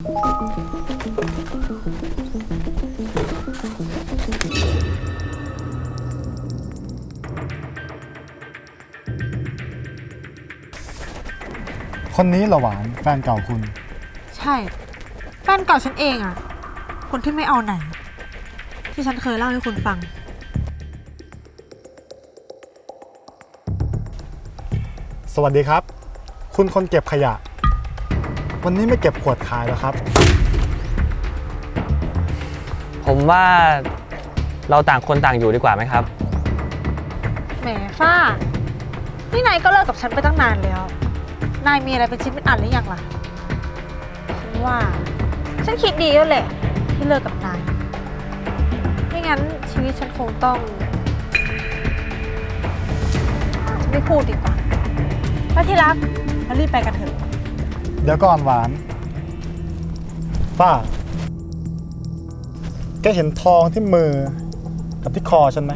คนนี้เหรอหวานแฟนเก่าคุณ ใช่แฟนเก่าฉันเองอะคนที่ไม่เอาไหน ที่ฉันเคยเล่าให้คุณฟัง สวัสดีครับ คุณคนเก็บขยะ วันนี้ไม่เก็บขวดขายเหรอครับ ผมว่าเราต่างคนต่างอยู่ดีกว่าไหมครับ แหมฝ้า นี่นายก็เลิกกับฉันไปตั้งนานแล้ว นายมีอะไรเป็นชิ้นเป็นอันหรือยังล่ะ ฉันว่า ฉันคิดดีแล้วแหละ ที่เลิกกับนาย ไม่งั้นชีวิตฉันคงต้องฉันไม่พูดดีกว่าแล้วที่รักเรารีบไปกันเถอะ เดี๋ยวก่อนหวาน ป้า แกเห็นทองที่มือกับที่คอฉันไหม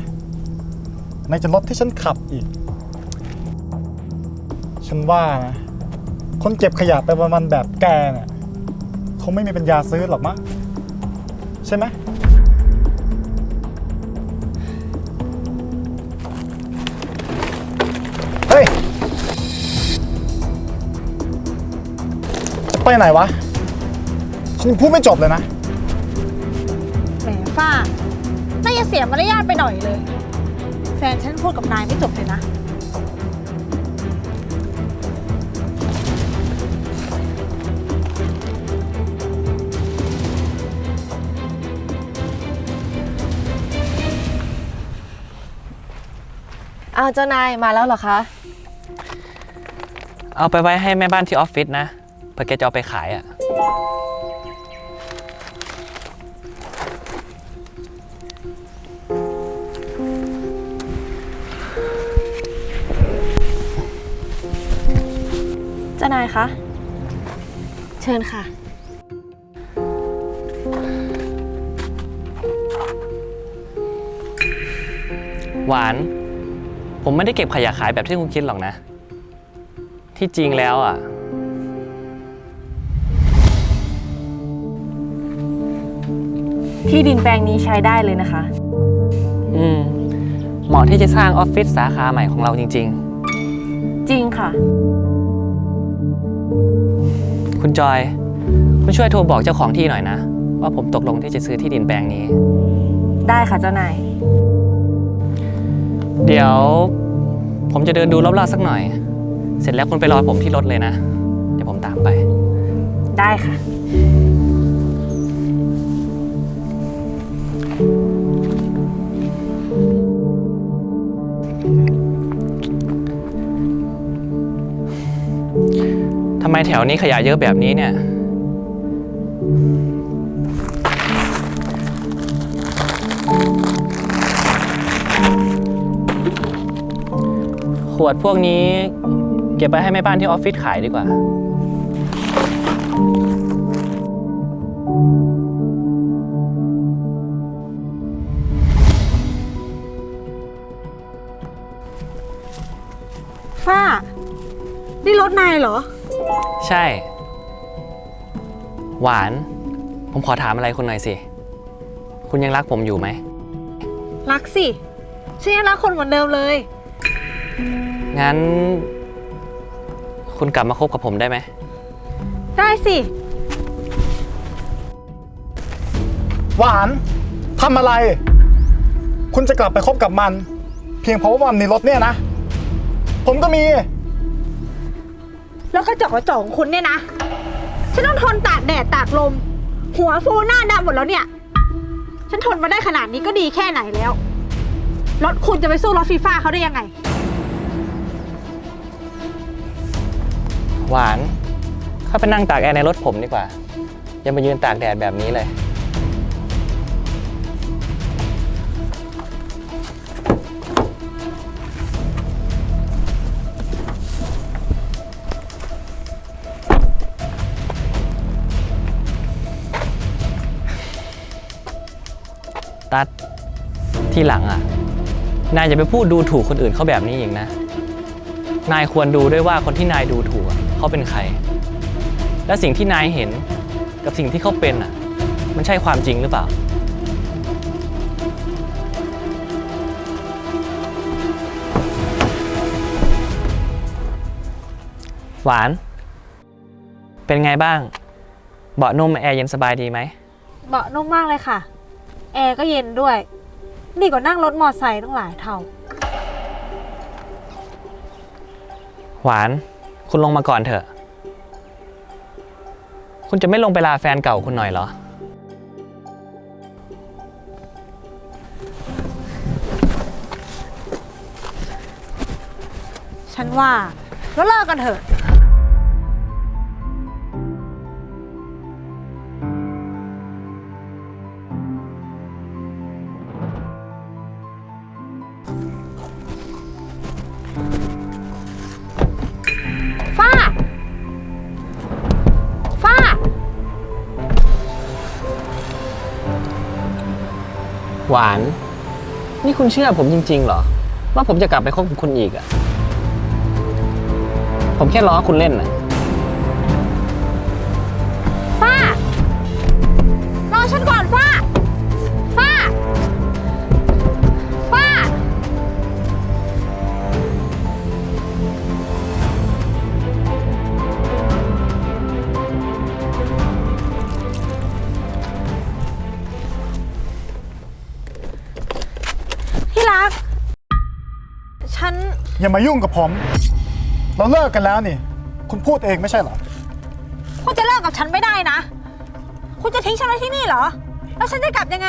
ในจะรถที่ฉันขับอีก ฉันว่านะ คนเก็บขยะไปวันๆแบบแกเนี่ยคงไม่มีปัญญาซื้อหรอกมั้งใช่ไหม ไปไหนวะฉันยังพูดไม่จบเลยนะ แหมฝ้านายอย่าเสียมารยาทไปหน่อยเลย แฟนฉันพูดกับนายไม่จบเลยนะอ้าวเจ้านายมาแล้วเหรอคะ เอาไปไว้ให้แม่บ้านที่ออฟฟิศนะ เผื่อแกจะเอาไปขายอะ เจ้านายคะ เชิญค่ะ หวาน ผมไม่ได้เก็บขยะขายแบบที่คุณคิดหรอกนะ ที่จริงแล้วอะ ที่ดินแปลงนี้ใช้ได้เลยนะคะ อืม เหมาะที่จะสร้างออฟฟิศสาขาใหม่ของเราจริง จริงค่ะ ๆ คุณจอย คุณช่วยโทรบอกเจ้าของที่หน่อยนะ ว่าผมตกลงที่จะซื้อที่ดินแปลงนี้ ได้ค่ะเจ้านาย เดี๋ยว ผมจะเดินดูรอบๆสักหน่อย เสร็จแล้วคุณไปรอผมที่รถเลยนะ เดี๋ยวผมตามไป ได้ค่ะ ไมแถวนี้ขยะเยอะแบบนี้เนี่ย ขวดพวกนี้เก็บไปให้แม่บ้านที่ออฟฟิศขายดีกว่า ฝ้า นี่รถนายเหรอ ใช่ หวาน ผมขอถามอะไรคุณหน่อยสิ คุณยังรักผมอยู่ไหม รักสิฉันยังรักคนเหมือนเดิมเลย งั้น คุณกลับมาคบกับผมได้ไหม ได้สิ หวานทำอะไร คุณจะกลับไปคบกับมัน เพียงเพราะว่ามันมีรถเนี่ยนะ ผมก็มี แล้วกระจอกกระจอกของคุณเนี่ยนะ ฉันต้องทนตากแดดตากลม หัวฟูหน้าดำหมดแล้วเนี่ย ฉันทนมาได้ขนาดนี้ก็ดีแค่ไหนแล้ว รถคุณจะไปสู้รถฟีฟ่าเขาได้ยังไง หวาน เข้าไปนั่งตากแอร์ในรถผมดีกว่า อย่ามายืนตากแดดแบบนี้เลย ตัดที่หลังอะ นายจะไปพูดดูถูกคนอื่นเขาแบบนี้อีกนะ นายควรดูด้วยว่าคนที่นายดูถูกอะเขาเป็นใคร และสิ่งที่นายเห็นกับสิ่งที่เขาเป็นอะ มันใช่ความจริงหรือเปล่า หวาน เป็นไงบ้าง เบาะนุ่มแอร์เย็นสบายดีไหม เบาะนุ่มมากเลยค่ะ แอร์ก็เย็นด้วยดีกว่านั่งรถมอไซค์ตั้งหลายเท่า หวาน คุณลงมาก่อนเถอะ คุณจะไม่ลงไปลาแฟนเก่าคุณหน่อยเหรอ ฉันว่าแล้วเลิกกันเถอะ หวาน นี่คุณเชื่อผมจริง ๆ เหรอ ว่าผมจะกลับไปคบกับคุณอีกอะผมแค่ล้อคุณเล่นอะ อย่ามายุ่งกับผม เราเลิกกันแล้วนี่ คุณพูดเองไม่ใช่เหรอ คุณจะเลิกกับฉันไม่ได้นะ คุณจะทิ้งฉันไว้ที่นี่เหรอ แล้วฉันจะกลับยังไง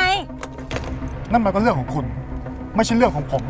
นั่นมันก็เรื่องของคุณ ไม่ใช่เรื่องของผม